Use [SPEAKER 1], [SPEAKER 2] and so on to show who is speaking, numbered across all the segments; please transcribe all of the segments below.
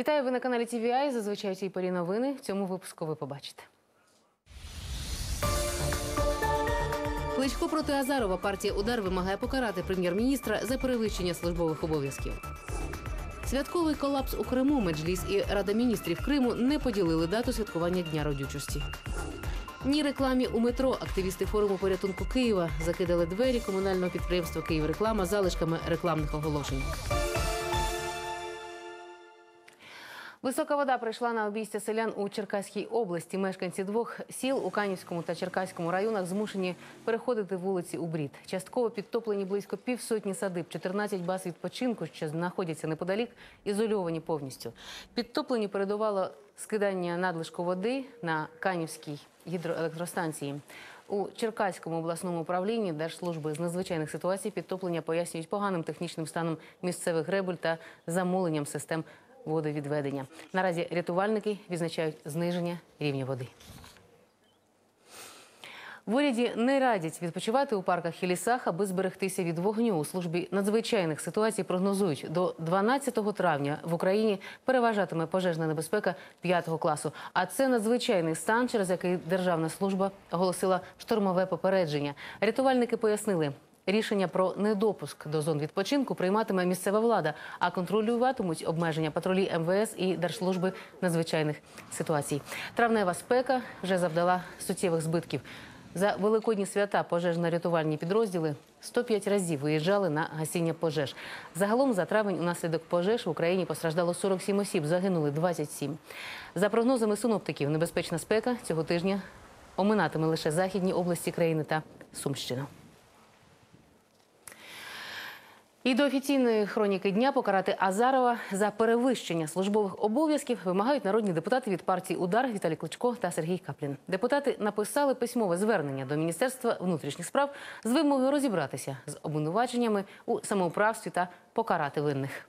[SPEAKER 1] Вітаю ви на каналі TVI. Зазвичай цій порі новини. В цьому випуску ви побачите. Кличко проти Азарова партія Удар вимагає покарати прем'єр-міністра за перевищення службових обов'язків. Святковий колапс у Криму Меджліс і Рада міністрів Криму не поділили дату святкування Дня родючості. Ні рекламі у метро активісти форуму порятунку Києва закидали двері комунального підприємства «Київреклама» залишками рекламних оголошень. Висока вода прийшла на обійстя селян у Черкаській області. Мешканці двох сіл у Канівському та Черкаському районах змушені переходити вулиці у брід. Частково підтоплені близько півсотні садиб, 14 баз відпочинку, що знаходяться неподалік, ізольовані повністю. Підтоплені передувало скидання надлишку води на Канівській гідроелектростанції. У Черкаському обласному управлінні Держслужби з надзвичайних ситуацій підтоплення пояснюють поганим технічним станом місцевих гребель та замоленням систем водовідведення. Наразі рятувальники відзначають зниження рівня води. В уряді не радять відпочивати у парках і лісах, аби зберегтися від вогню. У службі надзвичайних ситуацій прогнозують до 12 травня в Україні переважатиме пожежна небезпека 5 класу. А це надзвичайний стан, через який державна служба оголосила штормове попередження. Рятувальники пояснили. Рішення про недопуск до зон відпочинку прийматиме місцева влада, а контролюватимуть обмеження патрулі МВС і Держслужби надзвичайних ситуацій. Травнева спека вже завдала суттєвих збитків. За великодні свята пожежно-рятувальні підрозділи 105 разів виїжджали на гасіння пожеж. Загалом за травень унаслідок пожеж в Україні постраждало 47 осіб, загинули 27. За прогнозами синоптиків, небезпечна спека цього тижня оминатиме лише західні області країни та Сумщину. І до офіційної хроніки дня покарати Азарова за перевищення службових обов'язків вимагають народні депутати від партії Удар Віталій Кличко та Сергій Каплін. Депутати написали письмове звернення до Міністерства внутрішніх справ з вимогою розібратися з обвинуваченнями у самоуправстві та покарати винних.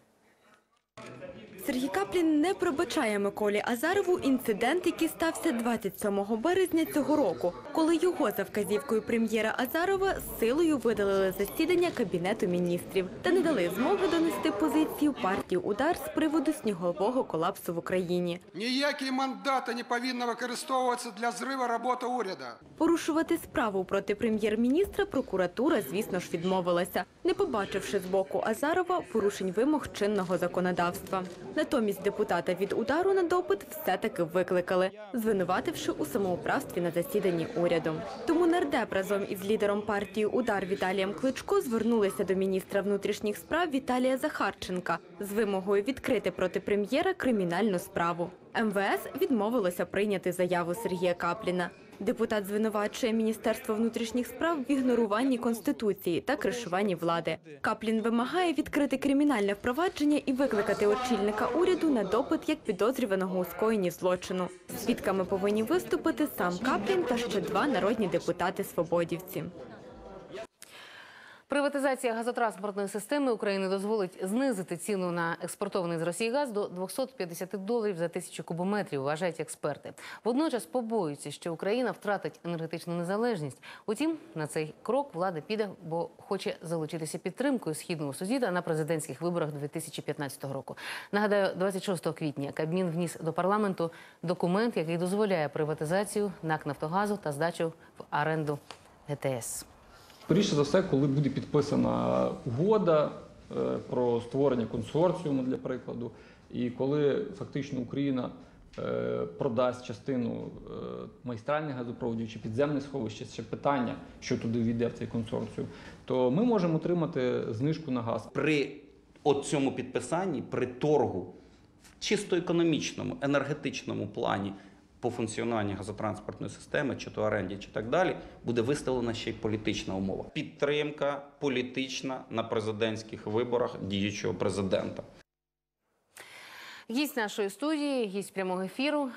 [SPEAKER 2] Сергій Каплін не пробачає Миколі Азарову інцидент, який стався 27 березня цього року, коли його за вказівкою прем'єра Азарова силою видалили засідання кабінету міністрів та не дали змоги донести позицію партії удар з приводу снігового колапсу в Україні.
[SPEAKER 3] Ніякі мандати не повинні використовуватися для зриву роботи уряду.
[SPEAKER 2] Порушувати справу проти прем'єр-міністра прокуратура, звісно ж, відмовилася, не побачивши з боку Азарова порушень вимог чинного законодавства. Натомість депутата від удару на допит все-таки викликали, звинувативши у самоуправстві на засіданні уряду. Тому нардеп разом із лідером партії Удар Віталієм Кличко звернулися до міністра внутрішніх справ Віталія Захарченка з вимогою відкрити проти прем'єра кримінальну справу. МВС відмовилося прийняти заяву Сергія Капліна. Депутат звинувачує Міністерство внутрішніх справ в ігноруванні конституції та кришуванні влади. Каплін вимагає відкрити кримінальне впровадження і викликати очільника уряду на допит як підозрюваного у скоєнні злочину. Свідками повинні виступити сам Каплін та ще два народні депутати-свободівці.
[SPEAKER 1] Приватизація газотранспортної системи України дозволить знизити ціну на експортований з Росії газ до 250 доларів за тисячу кубометрів, вважають експерти. Водночас побоюються, що Україна втратить енергетичну незалежність. Утім, на цей крок влада піде, бо хоче залучитися підтримкою східного сусіда на президентських виборах 2015 року. Нагадаю, 26 квітня Кабмін вніс до парламенту документ, який дозволяє приватизацію НАК Нафтогазу та здачу в оренду ГТС.
[SPEAKER 4] Скоріше за все, коли буде підписана угода е, про створення консорціуму, для прикладу, і коли фактично Україна е, продасть частину е, майстральних газопроводів чи підземних сховищ, ще питання, що туди війде в цей консорціум, то ми можемо отримати знижку на газ.
[SPEAKER 5] при цьому підписанні, при торгу в чисто економічному, енергетичному плані по функціонуванню газотранспортної системи, чи то оренді, чи так далі, буде виставлена ще й політична умова. Підтримка політична на президентських виборах діючого президента.
[SPEAKER 1] Гість нашої студії, гість прямого ефіру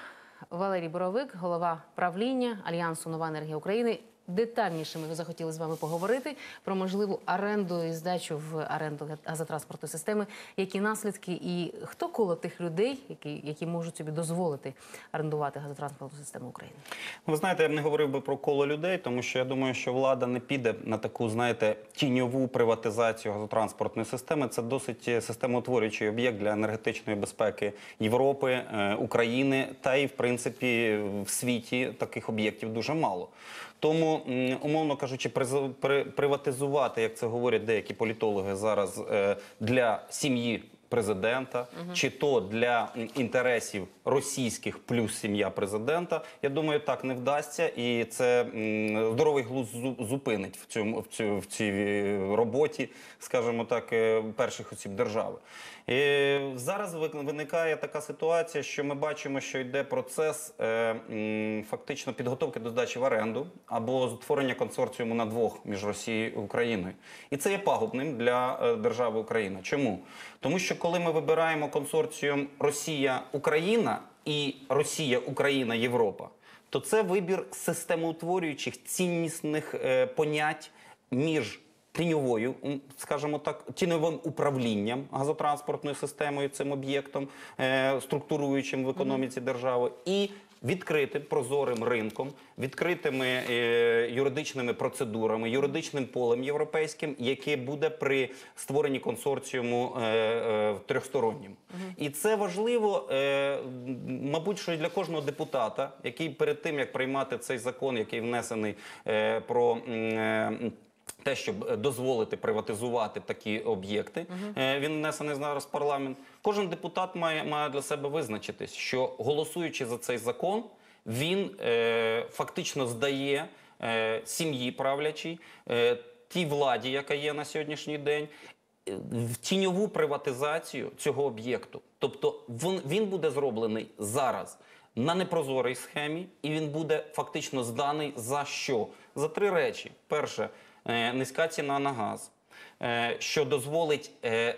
[SPEAKER 1] Валерій Боровик, голова правління Альянсу Нова енергія України. Детальніше ми захотіли з вами поговорити про можливу оренду і здачу в оренду газотранспортної системи, які наслідки і хто коло тих людей, які, які можуть собі дозволити орендувати газотранспортну систему України.
[SPEAKER 5] Ви знаєте, я б не говорив би про коло людей, тому що я думаю, що влада не піде на таку, знаєте, тіньову приватизацію газотранспортної системи. Це досить е, системоутворюючий об'єкт для енергетичної безпеки Європи, е, України та і в принципі в світі таких об'єктів дуже мало. Тому, умовно кажучи, приватизувати, як це говорять деякі політологи зараз, е, для сім'ї президента, чи то для інтересів російських плюс сім'я президента. Я думаю, так не вдасться, і це здоровий глузд зупинить в цьому в цій е, роботі, скажімо так, е, перших осіб держави. І зараз виникає така ситуація, що ми бачимо, що йде процес е, фактично підготовки до здачі в оренду або створення консорціуму на двох між Росією і Україною. І це є пагубним для е, держави Україна. Чому? Тому що коли ми вибираємо консорціум Росія-Україна і Росія-Україна-Європа, то це вибір системоутворюючих ціннісних е, понять між тіньовою, скажімо так, тіньовим управлінням газотранспортною системою, цим об'єктом, е, структуруючим в економіці держави, і відкритим прозорим ринком, відкритими е, юридичними процедурами, юридичним полем європейським, яке буде при створенні консорціуму е, е, трьохстороннім. І це важливо, е, мабуть, що і для кожного депутата, який перед тим як приймати цей закон, який внесений е, про. е, те, щоб е, дозволити приватизувати такі об'єкти, е, він внесений зараз в парламент. Кожен депутат має, має для себе визначитись, що голосуючи за цей закон, він е, фактично здає е, сім'ї правлячій, е, тій владі, яка є на сьогоднішній день, е, в тіньову приватизацію цього об'єкту. Тобто він, він буде зроблений зараз на непрозорій схемі, і він буде фактично зданий за що? За три речі: перше, низька ціна на газ, е, що дозволить е,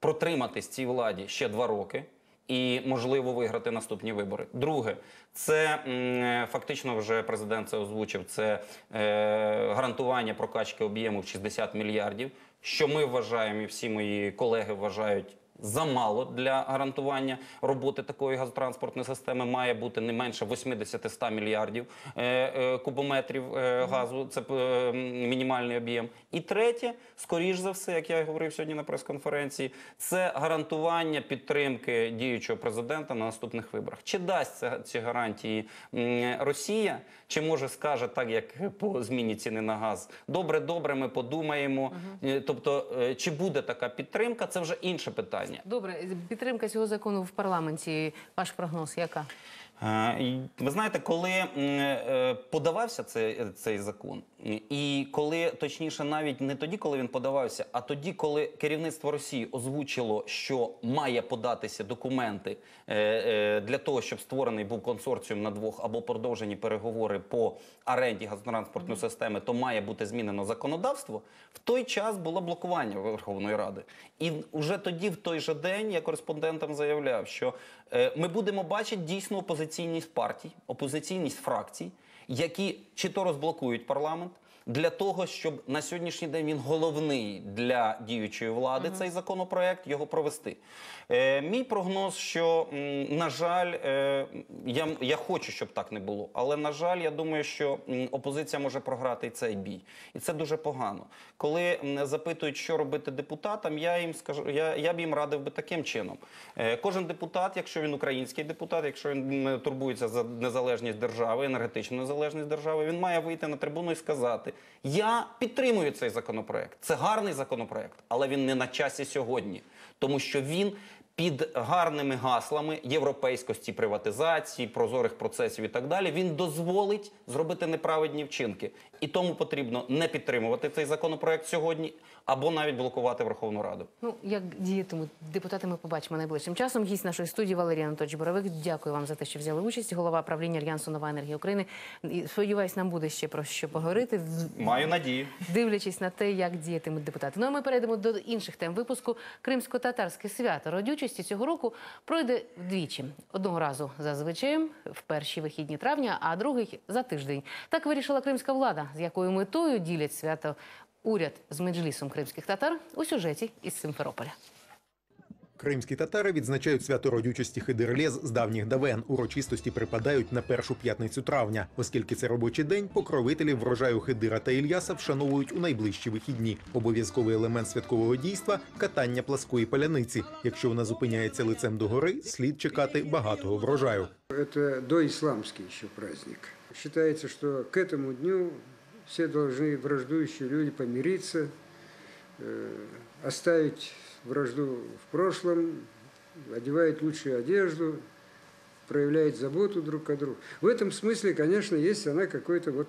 [SPEAKER 5] протриматись цій владі ще два роки. І можливо виграти наступні вибори. Друге, це е, фактично вже президент це озвучив. Це е, гарантування прокачки об'єму в 60 мільярдів. Що ми вважаємо, і всі мої колеги вважають замало для гарантування роботи такої газотранспортної системи. Має бути не менше 80-100 мільярдів е, е, кубометрів е, газу. Це мінімальний об'єм. І третє, скоріш за все, як я говорив сьогодні на прес-конференції, це гарантування підтримки діючого президента на наступних виборах. Чи дасть ці гарантії Росія, чи може скаже так, як по зміні ціни на газ? Добре, добре, ми подумаємо. Тобто, чи буде така підтримка, це вже інше питання.
[SPEAKER 1] Добре, підтримка цього закону в парламенті. Ваш прогноз яка?
[SPEAKER 5] Е, Ви знаєте, коли е, подавався цей, цей закон, і коли точніше, навіть не тоді, коли він подавався, а тоді, коли керівництво Росії озвучило, що має податися документи е, е, для того, щоб створений був консорціум на двох або продовжені переговори по оренді газотранспортної системи, то має бути змінено законодавство. В той час було блокування Верховної Ради, і вже тоді, в той же день, я кореспондентам заявляв, що е, ми будемо бачити дійсно опозиційність партій, опозиційність фракцій, які чи то розблокують парламент. Для того щоб на сьогоднішній день він головний для діючої влади цей законопроект його провести. Е, мій прогноз, що м, на жаль, е, я, я хочу, щоб так не було, але на жаль, я думаю, що м, опозиція може програти цей бій, і це дуже погано. Коли м, запитують, що робити депутатам, я їм скажу, я, я б їм радив би таким чином. Е, кожен депутат, якщо він український депутат, якщо він турбується за незалежність держави, енергетичну незалежність держави, він має вийти на трибуну і сказати: Я підтримую цей законопроект. Це гарний законопроект, але він не на часі сьогодні, тому що він. Під гарними гаслами європейськості приватизації, прозорих процесів і так далі, він дозволить зробити неправедні вчинки, і тому потрібно не підтримувати цей законопроект сьогодні або навіть блокувати Верховну Раду.
[SPEAKER 1] Ну, як діятимуть депутати, ми побачимо найближчим часом. Гість нашої студії Валерій Анатольович Боровик. Дякую вам за те, що взяли участь. Голова правління Альянсу Нова енергія України. І сподіваюсь, нам буде ще про що поговорити.
[SPEAKER 5] Маю надію.
[SPEAKER 1] Дивлячись на те, як діятимуть депутати. Ну а ми перейдемо до інших тем випуску. Кримсько-татарське свято. Родючості цього року пройде вдвічі. Одного разу зазвичай в перші вихідні травня, а другий за тиждень. Так вирішила кримська влада, з якою метою ділять свято уряд з меджлісом кримських татар у сюжеті із Симферополя.
[SPEAKER 6] Кримські татари відзначають свято родючості Хидерлез з давніх давен. Урочистості припадають на першу п'ятницю травня, оскільки це робочий день, покровителів врожаю Хидира та Ільяса вшановують у найближчі вихідні. Обов'язковий елемент святкового дійства катання пласкої паляниці. Якщо вона зупиняється лицем догори, слід чекати багатого врожаю.
[SPEAKER 7] Это доисламский еще праздник. Считается, что к этому дню все должны враждующие люди помириться, э, оставить вражду в прошлом, одевают лучшую одежду, проявляют заботу друг о друге. В этом смысле, конечно, есть она какой-то вот...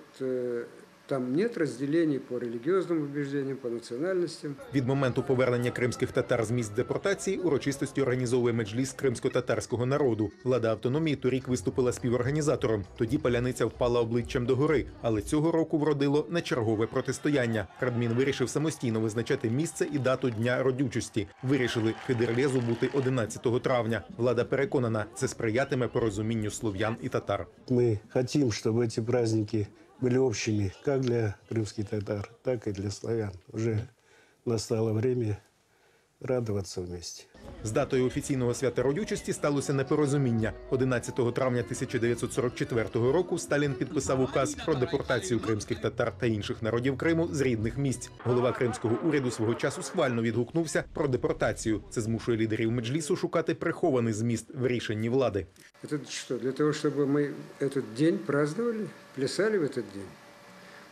[SPEAKER 7] э, там нет разделений по религиозным убеждениям, по национальностям.
[SPEAKER 6] Від моменту повернення кримських татар з місць депортації урочистості організовує меджліс кримсько-татарського народу. Влада автономії торік виступила співорганізатором. Тоді паляниця впала обличчям догори, але цього року вродило на чергове протистояння. Радмін вирішив самостійно визначати місце і дату дня родючості. Вирішили Хидерлезу бути 11 травня. Влада переконана, це сприятиме порозумінню слов'ян і татар.
[SPEAKER 8] Мы хотим, чтобы эти праздники были общими как для крымских татар, так и для славян. Уже настало время радоваться вместе.
[SPEAKER 6] З датою офіційного свята родючості сталося непорозуміння. 11 травня 1944 року Сталін підписав указ про депортацію кримських татар та інших народів Криму з рідних місць. Голова кримського уряду свого часу схвально відгукнувся про депортацію. Це змушує лідерів меджлісу шукати прихований зміст в рішенні влади.
[SPEAKER 7] Это что, для того, чтобы мы этот день праздновали, плясали в этот день?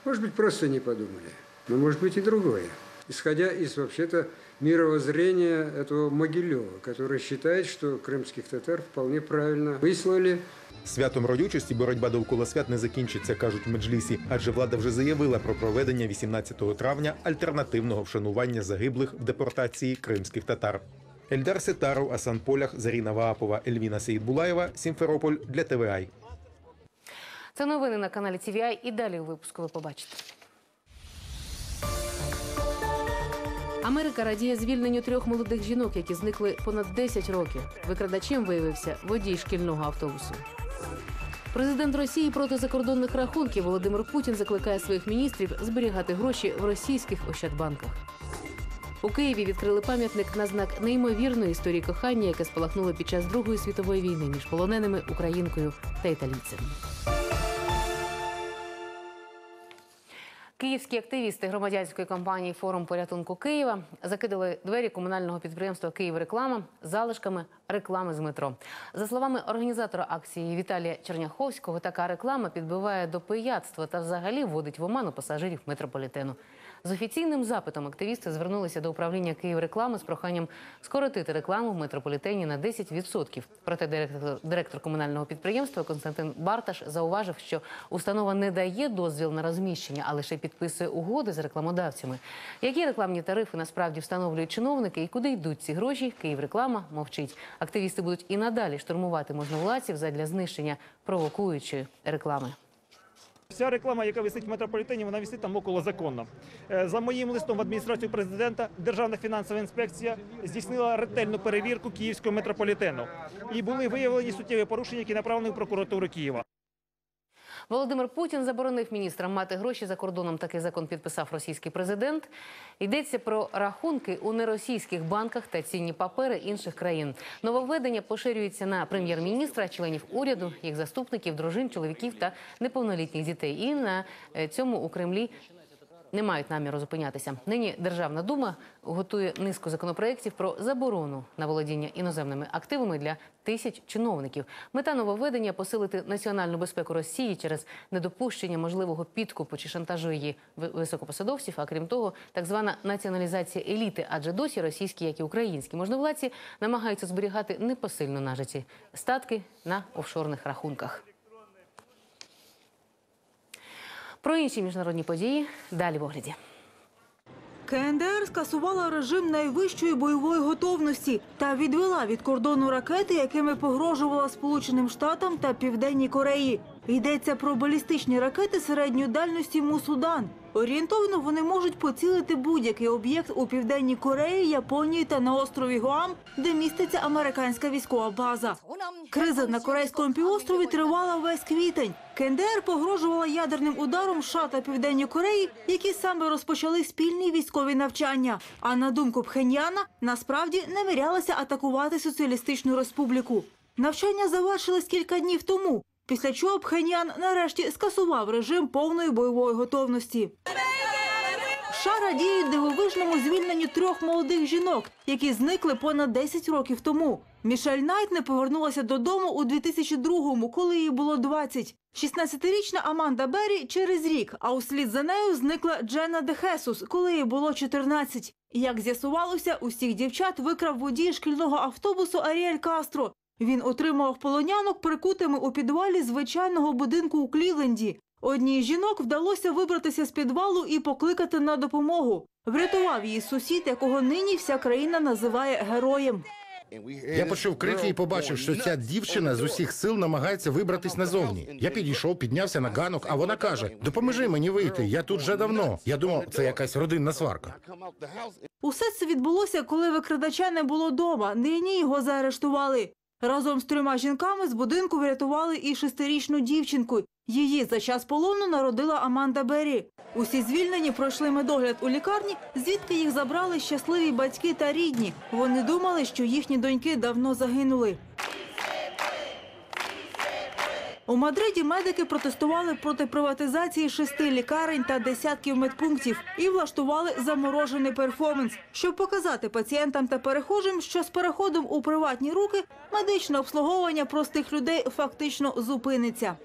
[SPEAKER 7] Может быть, просто не подумали, но может быть и другое. Исходя из вообще-то мировоззрения этого Могилева, который считает, что крымских татар вполне правильно выслали
[SPEAKER 6] Святом родючості боротьба довкола свят не закінчиться, кажуть в меджлісі, адже влада вже заявила про проведення 18 травня альтернативного вшанування загиблих в депортації кримських татар. Ельдар Сетаров, Асан Полях, Заріна Ваапова, Ельвіна Сеїдбулаєва, Сімферополь для ТВАЙ.
[SPEAKER 1] Це новини на каналі TVI і далі у випуску ви побачите. Америка радіє звільненню трьох молодих жінок, які зникли понад 10 років. Викрадачем виявився водій шкільного автобусу. Президент Росії проти закордонних рахунків Володимир Путін закликає своїх міністрів зберігати гроші в російських ощадбанках. У Києві відкрили пам'ятник на знак неймовірної історії кохання, яке спалахнуло під час Другої світової війни між полоненими українкою та італійцем. Київські активісти громадянської компанії Форум порятунку Києва закидали двері комунального підприємства Київреклама залишками реклами з метро. За словами організатора акції Віталія Черняховського, така реклама підбиває до пияцтва та взагалі вводить в оману пасажирів метрополітену. З офіційним запитом активісти звернулися до управління Київреклами з проханням скоротити рекламу в метрополітені на 10%. Проте директор, директор комунального підприємства Константин Барташ зауважив, що установа не дає дозвіл на розміщення, а лише підписує угоди з рекламодавцями. Які рекламні тарифи насправді встановлюють чиновники і куди йдуть ці гроші? Київреклама мовчить. Активісти будуть і надалі штурмувати можновладців задля знищення провокуючої реклами.
[SPEAKER 9] Вся реклама, яка висить в метрополітені, вона висить там около законно. Е, За моїм листом в адміністрацію президента Державна фінансова інспекція здійснила ретельну перевірку київського метрополітену. І були виявлені суттєві порушення, які направлені в прокуратуру Києва.
[SPEAKER 1] Володимир Путін заборонив міністрам мати гроші за кордоном. Такий закон підписав російський президент. Йдеться про рахунки у неросійських банках та цінні папери інших країн. Нововведення поширюється на прем'єр-міністра, членів уряду, їх заступників, дружин, чоловіків та неповнолітніх дітей. І на е, цьому у Кремлі не мають наміру зупинятися. Нині Державна дума готує низку законопроєктів про заборону на володіння іноземними активами для тисяч чиновників. Мета нововведення – посилити національну безпеку Росії через недопущення можливого підкупу чи шантажу її високопосадовців. А крім того, так звана націоналізація еліти, адже досі російські, як і українські можновладці намагаються зберігати непосильно нажиті статки на офшорних рахунках. Про інші міжнародні події далі в огляді.
[SPEAKER 10] КНДР скасувала режим найвищої бойової готовності та відвела від кордону ракети, якими погрожувала Сполученим Штатам та Південній Кореї. Йдеться про балістичні ракети середньої дальності Мусудан. Орієнтовно вони можуть поцілити будь-який об'єкт у південній Кореї, Японії та на острові Гуам, де міститься американська військова база. Криза на корейському півострові тривала весь квітень. КНДР погрожувала ядерним ударом США та Південній Кореї, які саме розпочали спільні військові навчання. А на думку Пхеньяна, насправді намірялася атакувати соціалістичну республіку. Навчання завершились кілька днів тому, після чого Пхеньян нарешті скасував режим повної бойової готовності. США радіють дивовижному звільненню трьох молодих жінок, які зникли понад 10 років тому. Мішель Найт не повернулася додому у 2002-му, коли їй було 20. 16-річна Аманда Беррі через рік, а услід за нею зникла Дженна Дехесус, коли їй було 14. Як з'ясувалося, усіх дівчат викрав водій шкільного автобусу Аріель Кастро. Він отримав полонянок прикутими у підвалі звичайного будинку у Клівленді. Одній з жінок вдалося вибратися з підвалу і покликати на допомогу. Врятував її сусід, якого нині вся країна називає героєм.
[SPEAKER 11] Я почув крики і побачив, що ця дівчина з усіх сил намагається вибратись назовні. Я підійшов, піднявся на ганок, а вона каже: Допоможи мені вийти. Я тут вже давно. Я думав, це якась родинна сварка.
[SPEAKER 10] Усе це відбулося, коли викрадача не було дома. Нині його заарештували. Разом з трьома жінками з будинку врятували і шестирічну дівчинку. Її за час полону народила Аманда Беррі. Усі звільнені пройшли медогляд у лікарні, звідки їх забрали щасливі батьки та рідні. Вони думали, що їхні доньки давно загинули. У Мадриді медики протестували проти приватизації шести лікарень та десятків медпунктів і влаштували заморожений перформанс, щоб показати пацієнтам та перехожим, що з переходом у приватні руки медичне обслуговування простих людей фактично зупиниться.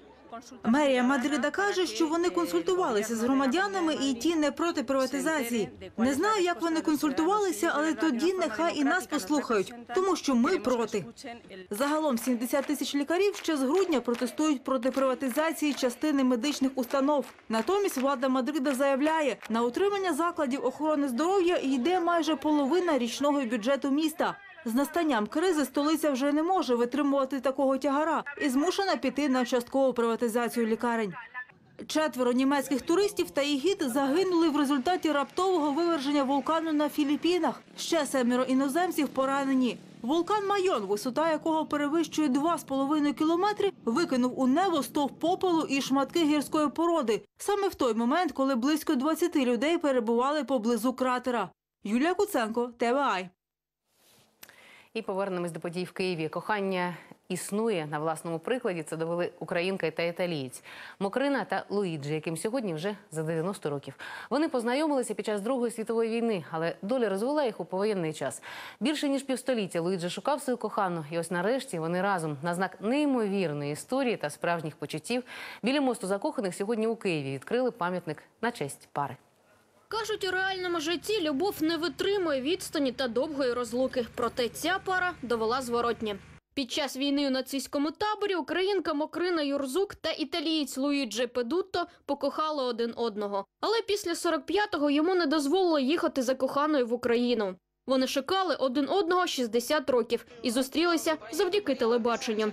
[SPEAKER 10] Мерія Мадрида каже, що вони консультувалися з громадянами, і ті не проти приватизації. Не знаю, як вони консультувалися, але тоді нехай і нас послухають, тому що ми проти. Загалом 70 тисяч лікарів ще з грудня протестують проти приватизації частини медичних установ. Натомість влада Мадрида заявляє, на утримання закладів охорони здоров'я йде майже половина річного бюджету міста. З настанням кризи столиця вже не може витримувати такого тягара і змушена піти на часткову приватизацію лікарень. Четверо німецьких туристів та їх гід загинули в результаті раптового виверження вулкану на Філіппінах. Ще семеро іноземців поранені. Вулкан Майон, висота якого перевищує 2,5 кілометри, викинув у небо стовп попелу і шматки гірської породи. Саме в той момент, коли близько 20 людей перебували поблизу кратера. Юлія Куценко, ТВАЙ.
[SPEAKER 1] І повернемось до подій в Києві. Кохання існує на власному прикладі. Це довели українка та італієць Мокрина та Луїджі, яким сьогодні вже за 90 років. Вони познайомилися під час Другої світової війни, але доля розвела їх у повоєнний час. Більше ніж півстоліття Луїджі шукав свою кохану, і ось нарешті вони разом на знак неймовірної історії та справжніх почуттів біля мосту закоханих сьогодні у Києві відкрили пам'ятник на честь пари.
[SPEAKER 12] Кажуть, у реальному житті любов не витримує відстані та довгої розлуки. Проте ця пара довела зворотнє. Під час війни у нацистському таборі українка Мокрина Юрзук та італієць Луїджі Педутто покохали один одного. Але після 45-го йому не дозволило їхати за коханою в Україну. Вони шукали один одного 60 років і зустрілися завдяки телебаченню.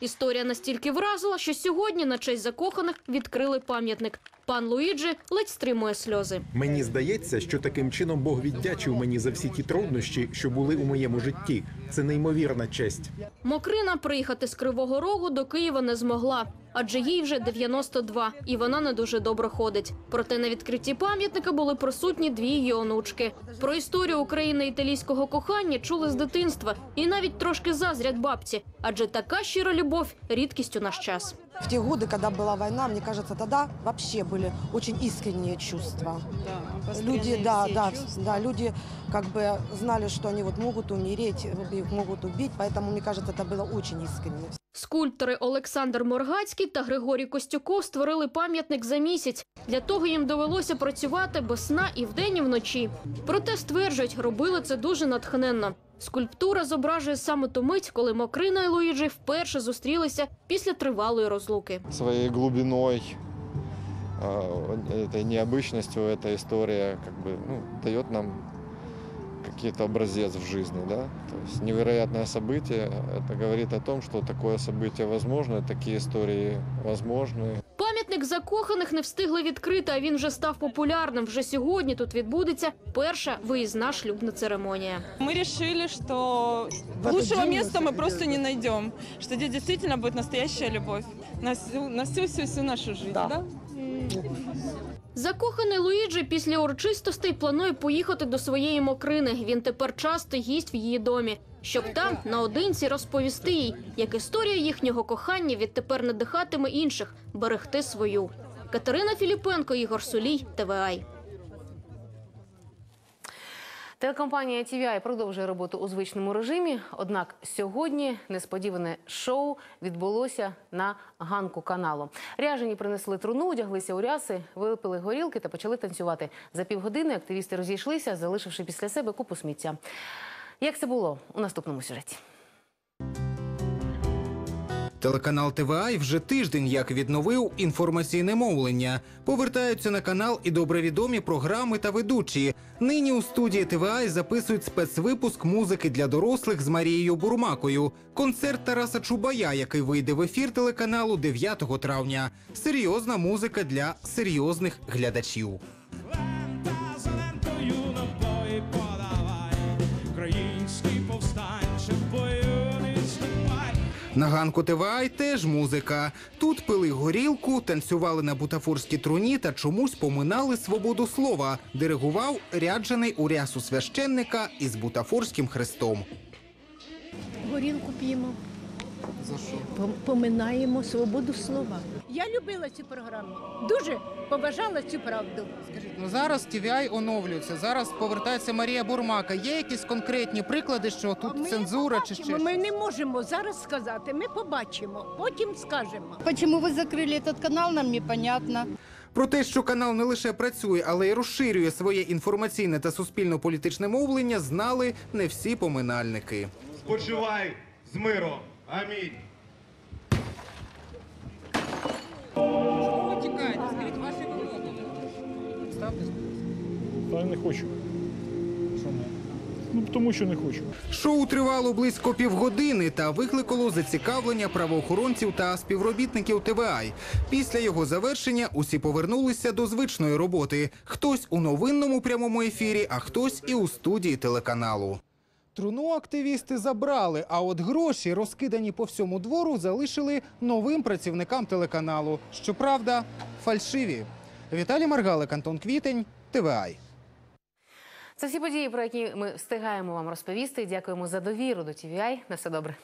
[SPEAKER 12] Історія настільки вразила, що сьогодні на честь закоханих відкрили пам'ятник. Пан Луїджі ледь стримує сльози.
[SPEAKER 6] Мені здається, що таким чином Бог віддячив мені за всі ті труднощі, що були у моєму житті. Це неймовірна честь.
[SPEAKER 12] Мокрина приїхати з Кривого Рогу до Києва не змогла, адже їй вже 92, і вона не дуже добре ходить. Проте на відкритті пам'ятника були присутні дві її онучки. Про історію України італійського кохання чули з дитинства і навіть трошки зазряд бабці, адже така щира любов рідкість у наш час.
[SPEAKER 13] В те годы, когда была война, мне кажется, тогда вообще были очень искренние чувства. люди, да, да, да, люди как бы знали, что они вот могут умереть, их могут убить, поэтому мне кажется, это было очень искренне.
[SPEAKER 12] Скульптори Олександр Моргацький та Григорій Костюков створили пам'ятник за місяць. Для того їм довелося працювати без сна і вдень, і вночі. Проте стверджують, робили це дуже натхненно. Скульптура зображує саме ту мить, коли Мокрина і Луїджі вперше зустрілися після тривалої розлуки.
[SPEAKER 14] своей глубиной, а, этой необычностью эта история как бы ну, дает нам какие-то образец в жизни, да, то есть невероятное событие, это говорит о том, что такое событие возможно, такие истории возможны.
[SPEAKER 12] Пам'ятник закоханих не встигли відкрити, а він вже став популярним. Вже сьогодні тут відбудеться перша виїзна шлюбна церемонія.
[SPEAKER 15] Мы решили, что лучшего места мы просто не найдем, что здесь действительно будет настоящая любовь на всю, на всю, всю, всю нашу жизнь, да?
[SPEAKER 12] Закоханий Луїджі після урочистостей планує поїхати до своєї мокрини. Він тепер часто гість в її домі, щоб там наодинці розповісти їй, як історія їхнього кохання відтепер надихатиме інших берегти свою. Катерина Філіпенко, Ігор Сулій, ТВАЙ.
[SPEAKER 1] Телекомпанія TVI продовжує роботу у звичному режимі. Однак сьогодні несподіване шоу відбулося на ганку каналу. Ряжені принесли труну, одяглися у ряси, випили горілки та почали танцювати. За півгодини активісти розійшлися, залишивши після себе купу сміття. Як це було у наступному сюжеті?
[SPEAKER 16] Телеканал ТВА вже тиждень як відновив інформаційне мовлення. Повертаються на канал і добре відомі програми та ведучі. Нині у студії ТВА записують спецвипуск музики для дорослих з Марією Бурмакою. Концерт Тараса Чубая, який вийде в ефір телеканалу 9 травня. Серйозна музика для серйозних глядачів. На ганку ТВА теж музика. Тут пили горілку, танцювали на бутафорській труні та чомусь поминали свободу слова. Диригував ряджений у рясу священника із бутафорським хрестом.
[SPEAKER 17] Горілку п'ємо. За що? Поминаємо свободу слова. Я любила цю програму. Дуже побажала цю правду.
[SPEAKER 16] Ну зараз TVI оновлюється. Зараз повертається Марія Бурмака. Є якісь конкретні приклади, що тут
[SPEAKER 17] Ми
[SPEAKER 16] цензура чи
[SPEAKER 17] побачимо.
[SPEAKER 16] ще
[SPEAKER 17] Ми
[SPEAKER 16] щось?
[SPEAKER 17] не можемо зараз сказати. Ми побачимо, потім скажемо.
[SPEAKER 18] Почему вы закрыли этот канал, нам непонятно.
[SPEAKER 16] Про те, що канал не лише працює, але й розширює своє інформаційне та суспільно-політичне мовлення, знали не всі поминальники.
[SPEAKER 19] Спочивай з миром. Амінь.
[SPEAKER 9] Та не хочу. Чому? Ну, тому що не хочу.
[SPEAKER 16] Шоу тривало близько півгодини та викликало зацікавлення правоохоронців та співробітників ТВА. Після його завершення усі повернулися до звичної роботи. Хтось у новинному прямому ефірі, а хтось і у студії телеканалу. Труну активісти забрали, а от гроші, розкидані по всьому двору, залишили новим працівникам телеканалу. Щоправда, фальшиві. Віталій Маргалик, Антон Квітень, ТВАЙ.
[SPEAKER 1] Це всі події, про які ми встигаємо вам розповісти. Дякуємо за довіру до ТВАЙ. На все добре.